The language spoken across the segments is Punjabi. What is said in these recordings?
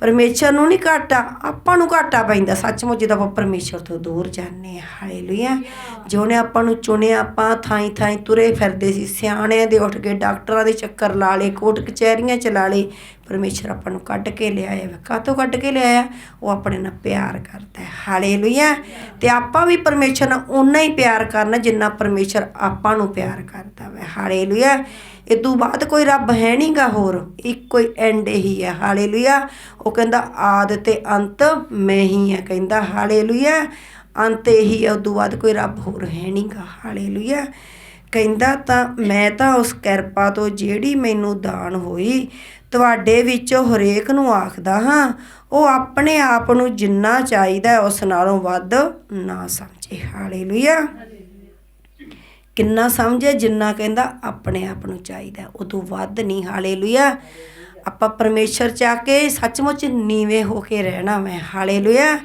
ਪਰਮੇਸ਼ਰ ਨੂੰ ਨਹੀਂ ਘਾਟਾ, ਆਪਾਂ ਨੂੰ ਘਾਟਾ ਪੈਂਦਾ। ਸੱਚਮੁੱਚ ਜਦੋਂ ਆਪਾਂ ਪਰਮੇਸ਼ਰ ਤੋਂ ਦੂਰ ਜਾਂਦੇ ਹਾਂ, ਹਾਲੇਲੂਇਆ। ਜਿਉਨੇ ਆਪਾਂ ਨੂੰ ਚੁਣਿਆ, ਆਪਾਂ ਥਾਈ ਥਾਈ ਤੁਰੇ ਫਿਰਦੇ ਸੀ, ਸਿਆਣਿਆਂ ਦੇ ਉੱਠ ਕੇ, ਡਾਕਟਰਾਂ ਦੇ ਚੱਕਰ ਲਾ ਲਏ ਕੋਟ ਕਚਹਿਰੀਆਂ ਚ ਲਾ ਲਏ। ਪਰਮੇਸ਼ਰ ਆਪਾਂ ਨੂੰ ਕੱਢ ਕੇ ਲਿਆਇਆ ਵਾ। ਕਾਹਤੋਂ ਕੱਢ ਕੇ ਲਿਆਇਆ? ਉਹ ਆਪਣੇ ਨਾਲ ਪਿਆਰ ਕਰਦਾ ਹੈ। ਹਾਲੇਲੂਇਆ। ਤੇ ਆਪਾਂ ਵੀ ਪਰਮੇਸ਼ਰ ਨਾਲ ਉਨਾ ਹੀ ਪਿਆਰ ਕਰਨਾ ਜਿੰਨਾ ਪਰਮੇਸ਼ਰ ਆਪਾਂ ਨੂੰ ਪਿਆਰ ਕਰਦਾ ਵਾ। ਹਾਲੇਲੂਇਆ। ਇਹ ਤੋਂ ਬਾਅਦ ਕੋਈ ਰੱਬ ਹੈ ਨਹੀਂਗਾ ਹੋਰ। ਇੱਕੋ ਹੀ ਐਂਡ ਹੀ ਹੈ। ਹਾਲੇਲੂਇਆ। ਉਹ ਕਹਿੰਦਾ, ਆਦ ਤੇ ਅੰਤ ਮੈਂ ਹੀ ਹੈ ਕਹਿੰਦਾ। ਹਾਲੇਲੂਇਆ। ਅੰਤ ਇਹੀ ਹੈ। ਉਦੋਂ ਬਾਅਦ ਕੋਈ ਰੱਬ ਹੋਰ ਹੈ ਨਹੀਂਗਾ ਹਾਲੇਲੂਇਆ। ਕਹਿੰਦਾ ਤਾਂ ਮੈਂ ਤਾਂ ਉਸ ਕਿਰਪਾ ਤੋਂ ਜਿਹੜੀ ਮੈਨੂੰ ਦਾਨ ਹੋਈ, ਤੁਹਾਡੇ ਵਿੱਚੋਂ ਹਰੇਕ ਨੂੰ ਆਖਦਾ ਹਾਂ। ਉਹ ਆਪਣੇ ਆਪ ਨੂੰ ਜਿੰਨਾ ਚਾਹੀਦਾ ਉਸ ਨਾਲੋਂ ਵੱਧ ਨਾ ਸਮਝੇ। ਹਾਲੇਲੂਇਆ। ਕਿੰਨਾ ਸਮਝੇ ਜਿੰਨਾ ਕਹਿੰਦਾ ਆਪਣੇ ਆਪ ਨੂੰ ਚਾਹੀਦਾ ਉਦੋਂ ਵੱਧ ਨਹੀਂ, ਹਾਲੇਲੂਇਆ। ਆਪਾਂ ਪਰਮੇਸ਼ਰ ਚ ਆ ਕੇ ਸੱਚਮੁੱਚ ਨੀਵੇਂ ਹੋ ਕੇ ਰਹਿਣਾ ਮੈਂ, ਹਾਲੇਲੂਇਆ।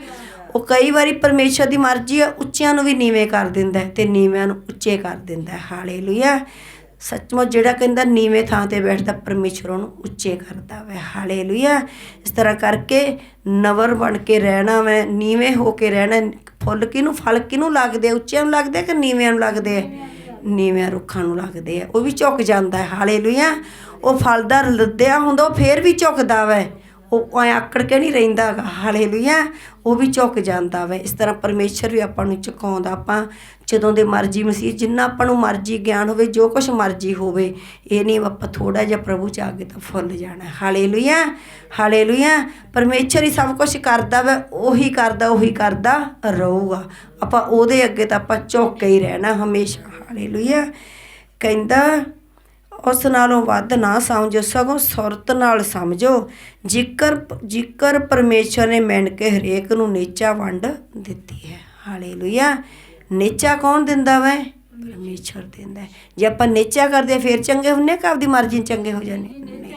ਉਹ ਕਈ ਵਾਰੀ ਪਰਮੇਸ਼ਰ ਦੀ ਮਰਜ਼ੀ ਆ, ਉੱਚਿਆਂ ਨੂੰ ਵੀ ਨੀਵੇਂ ਕਰ ਦਿੰਦਾ ਹੈ ਤੇ ਨੀਵਿਆਂ ਨੂੰ ਉੱਚੇ ਕਰ ਦਿੰਦਾ ਹੈ। ਹਾਲੇਲੂਇਆ। ਸੱਚਮੁੱਚ ਜਿਹੜਾ ਕਹਿੰਦਾ ਨੀਵੇਂ ਥਾਂ ਤੇ ਬੈਠਦਾ, ਪਰਮੇਸ਼ਰ ਉਹਨੂੰ ਉੱਚੇ ਕਰਦਾ ਵੇ, ਹਾਲੇਲੂਇਆ। ਇਸ ਤਰ੍ਹਾਂ ਕਰਕੇ ਨਵਰ ਬਣ ਕੇ ਰਹਿਣਾ ਮੈਂ, ਨੀਵੇਂ ਹੋ ਕੇ ਰਹਿਣਾ, ਫੁੱਲ ਕਿਹਨੂੰ, ਫਲ ਕਿਹਨੂੰ ਲੱਗਦੇ ਉੱਚਿਆਂ ਨੂੰ ਲੱਗਦੇ ਕਿ ਨੀਵਿਆਂ ਨੂੰ ਲੱਗਦੇ ਆ ਨੀਵਿਆਂ ਰੁੱਖਾਂ ਨੂੰ ਲੱਗਦੇ ਆ, ਉਹ ਵੀ ਝੁਕ ਜਾਂਦਾ ਹੈ, ਹਾਲੇਲੂਇਆ। ਉਹ ਫਲਦਾ ਲੱਦਿਆ ਹੁੰਦਾ, ਉਹ ਫੇਰ ਵੀ ਝੁਕਦਾ ਵੈ। ਉਹ ਆਕੜ ਕੇ ਨਹੀਂ ਰਹਿੰਦਾ ਗਾ, ਹਾਲੇਲੂਇਆ। ਉਹ ਵੀ ਝੁਕ ਜਾਂਦਾ ਵੈ। ਇਸ ਤਰ੍ਹਾਂ ਪਰਮੇਸ਼ਰ ਵੀ ਆਪਾਂ ਨੂੰ ਝੁਕਾਉਂਦਾ ਆਪਾਂ ਜਦੋਂ ਦੇ ਮਰਜ਼ੀ ਮਸੀਹ, ਜਿੰਨਾ ਆਪਾਂ ਨੂੰ ਮਰਜ਼ੀ ਗਿਆਨ ਹੋਵੇ, ਜੋ ਕੁਝ ਮਰਜ਼ੀ ਹੋਵੇ, ਇਹ ਨਹੀਂ ਆਪਾਂ ਥੋੜਾ ਜਿਹਾ ਪ੍ਰਭੂ ਚ ਆ ਕੇ ਤਾਂ ਫੁੱਲ ਜਾਣਾ। Hallelujah hallelujah. ਪਰਮੇਸ਼ਰ ਹੀ ਸਭ ਕੁਝ ਕਰਦਾ ਵੈ, ਉਹੀ ਕਰਦਾ ਉਹੀ ਕਰਦਾ ਰਹੂਗਾ। ਆਪਾਂ ਉਹਦੇ ਅੱਗੇ ਤਾਂ ਆਪਾਂ ਝੁੱਕ ਕੇ ਹੀ ਰਹਿਣਾ ਹਮੇਸ਼ਾ। ਹਾਲੇਲੂਇਆ। ਕਹਿੰਦਾ ਉਸ ਨਾਲੋਂ ਵੱਧ ਨਾ ਸਮਝੋ ਸਗੋਂ ਸੁਰਤ ਨਾਲ ਸਮਝੋ। ਜਿਕਰ ਜਿਕਰ ਪਰਮੇਸ਼ਰ ਨੇ ਮਿਣ ਕੇ ਹਰੇਕ ਨੂੰ ਨੇਚਾ ਵੰਡ ਦਿੱਤੀ ਹੈ। ਹਾਲੇਲੂਇਆ। ਨੇਚਾ ਕੌਣ ਦਿੰਦਾ ਵੈ? ਪਰਮੇਸ਼ਰ ਦਿੰਦਾ। ਜੇ ਆਪਾਂ ਨੇਚਾ ਕਰਦੇ ਫੇਰ ਚੰਗੇ ਹੁੰਨੇ ਕਿ ਆਪਦੀ ਮਰਜ਼ੀ ਚੰਗੇ ਹੋ ਜਾਂਦੇ? ਨਹੀਂ।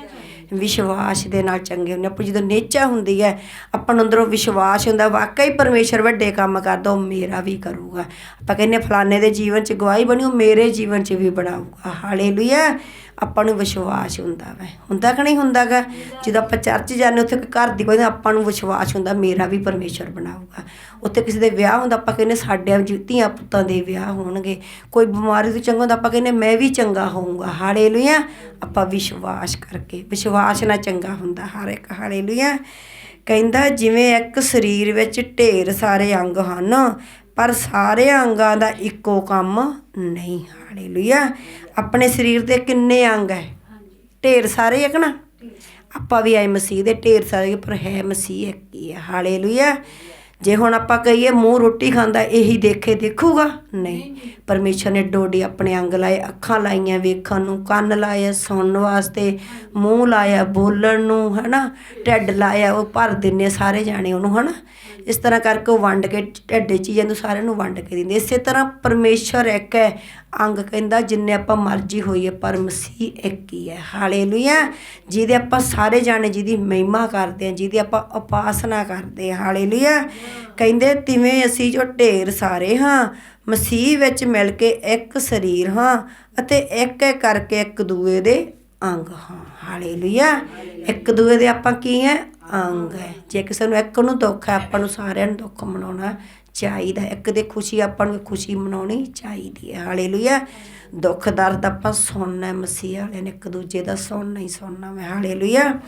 ਵਿਸ਼ਵਾਸ ਦੇ ਨਾਲ ਚੰਗੇ ਹੁੰਦੇ ਆਪਾਂ ਜਦੋਂ ਨੇਚਾ ਹੁੰਦੀ ਹੈ, ਆਪਾਂ ਨੂੰ ਅੰਦਰੋਂ ਵਿਸ਼ਵਾਸ ਹੁੰਦਾ, ਵਾਕਈ ਪਰਮੇਸ਼ਰ ਵੱਡੇ ਕੰਮ ਕਰਦਾ, ਉਹ ਮੇਰਾ ਵੀ ਕਰੂਗਾ। ਆਪਾਂ ਕਹਿੰਦੇ ਫਲਾਣੇ ਦੇ ਜੀਵਨ 'ਚ ਗਵਾਹੀ ਬਣੀ, ਉਹ ਮੇਰੇ ਜੀਵਨ 'ਚ ਵੀ ਬਣਾਊਗਾ। ਹਾਲੇਲੂਇਆ ਆਪਾਂ ਨੂੰ ਵਿਸ਼ਵਾਸ ਹੁੰਦਾ ਵੈ। ਹੁੰਦਾ ਕਿ ਨਹੀਂ ਹੁੰਦਾਗਾ? ਜਦੋਂ ਆਪਾਂ ਚਰਚ ਜਾਂਦੇ, ਉੱਥੇ ਘਰ ਦੀ ਕੋਈ ਆਪਾਂ ਨੂੰ ਵਿਸ਼ਵਾਸ ਹੁੰਦਾ, ਮੇਰਾ ਵੀ ਪਰਮੇਸ਼ਰ ਬਣਾਊਗਾ। ਉੱਥੇ ਕਿਸੇ ਦੇ ਵਿਆਹ ਹੁੰਦਾ, ਆਪਾਂ ਕਹਿੰਦੇ ਸਾਡੇ ਧੀਆਂ ਪੁੱਤਾਂ ਦੇ ਵਿਆਹ ਹੋਣਗੇ। ਕੋਈ ਬਿਮਾਰੀ ਤੋਂ ਚੰਗਾ ਹੁੰਦਾ, ਆਪਾਂ ਕਹਿੰਦੇ ਮੈਂ ਵੀ ਚੰਗਾ ਹੋਊਂਗਾ। ਹਾਲੇਲੂਇਆ! ਆਪਾਂ ਵਿਸ਼ਵਾਸ ਕਰਕੇ, ਵਿਸ਼ਵਾਸ ਨਾਲ ਚੰਗਾ ਹੁੰਦਾ, ਹਰ ਇੱਕ। ਹਾਲੇਲੂਇਆ! ਕਹਿੰਦਾ ਜਿਵੇਂ ਇੱਕ ਸਰੀਰ ਵਿੱਚ ਢੇਰ ਸਾਰੇ ਅੰਗ ਹਨ ਪਰ ਸਾਰੇ ਅੰਗਾਂ ਦਾ ਇੱਕੋ ਕੰਮ ਨਹੀਂ, ਹਾਲੇਲੂਇਆ। ਆਪਣੇ ਸਰੀਰ ਦੇ ਕਿੰਨੇ ਅੰਗ ਹੈ ਢੇਰ ਸਾਰੇ ਹੈ ਕਿ ਨਾ? ਆਪਾਂ ਵੀ ਆਏ ਮਸੀਹ ਦੇ ਢੇਰ ਸਾਰੇ, ਪਰ ਹੈ ਮਸੀਹ ਇੱਕ ਹੀ ਹੈ ਹਾਲੇਲੂਇਆ। ਜੇ ਹੁਣ ਆਪਾਂ ਕਹੀਏ ਮੂੰਹ ਰੋਟੀ ਖਾਂਦਾ, ਇਹੀ ਦੇਖੇ ਦੇਖੂਗਾ? ਨਹੀਂ। ਪਰਮੇਸ਼ਰ ਨੇ ਡੋਡੀ ਆਪਣੇ ਅੰਗ ਲਾਏ, ਅੱਖਾਂ ਲਾਈਆਂ ਵੇਖਣ ਨੂੰ, ਕੰਨ ਲਾਏ ਸੁਣਨ ਵਾਸਤੇ, ਮੂੰਹ ਲਾਇਆ ਬੋਲਣ ਨੂੰ, ਹਨਾ? ਢਿੱਡ ਲਾਇਆ, ਉਹ ਭਰ ਦਿੰਨੇ ਸਾਰੇ ਜਾਣੇ ਉਹਨੂੰ, ਹਨਾ? ਇਸ ਤਰ੍ਹਾਂ ਕਰਕੇ ਉਹ ਵੰਡ ਕੇ ਢਿੱਡੇ ਚੀਜ਼ਾਂ ਨੂੰ ਸਾਰਿਆਂ ਨੂੰ ਵੰਡ ਕੇ ਦਿੰਦੇ। ਇਸੇ ਤਰ੍ਹਾਂ ਪਰਮੇਸ਼ਰ ਇੱਕ ਹੈ, ਅੰਗ ਕਹਿੰਦਾ ਜਿੰਨੇ ਆਪਾਂ ਮਰਜ਼ੀ ਹੋਈਏ, ਪਰ ਮਸੀਹ ਇੱਕ ਹੀ ਹੈ। ਹਾਲੇਲੂਇਆ। ਜਿਹਦੇ ਆਪਾਂ ਸਾਰੇ ਜਾਣੇ ਜਿਹਦੀ ਮਹਿਮਾ ਕਰਦੇ ਹਾਂ ਜਿਹਦੀ ਆਪਾਂ ਉਪਾਸਨਾ ਕਰਦੇ ਹਾਂ ਹਾਲੇਲੂਇਆ। ਕਹਿੰਦੇ ਤਿਵੇਂ ਅਸੀਂ ਜੋ ਢੇਰ ਸਾਰੇ ਹਾਂ, ਮਸੀਹ ਵਿੱਚ ਮਿਲ ਕੇ ਇੱਕ ਸਰੀਰ ਹਾਂ ਅਤੇ ਇੱਕ ਇੱਕ ਕਰਕੇ ਇੱਕ ਦੂਏ ਦੇ ਅੰਗ ਹਾਂ। ਹਾਲੇਲੂਇਆ। ਇੱਕ ਦੂਏ ਦੇ ਆਪਾਂ ਕੀ ਹੈ? ਅੰਗ ਹੈ। ਜੇ ਕਿਸੇ ਨੂੰ ਇੱਕ ਨੂੰ ਦੁੱਖ ਹੈ, ਆਪਾਂ ਨੂੰ ਸਾਰਿਆਂ ਨੂੰ ਦੁੱਖ ਮਨਾਉਣਾ ਚਾਹੀਦਾ ਇੱਕ ਦੇ ਖੁਸ਼ੀ ਆਪਾਂ ਨੂੰ ਖੁਸ਼ੀ ਮਨਾਉਣੀ ਚਾਹੀਦੀ ਹੈ। ਹਾਲੇਲੂਇਆ। ਦੁੱਖ ਦਰਦ ਆਪਾਂ ਸੁਣਨਾ ਮਸੀਹ ਵਾਲੇ ਨੇ ਇੱਕ ਦੂਜੇ ਦਾ ਸੁਣਨਾ ਹੀ ਸੁਣਨਾ ਹੈ ਹਾਲੇਲੂਇਆ।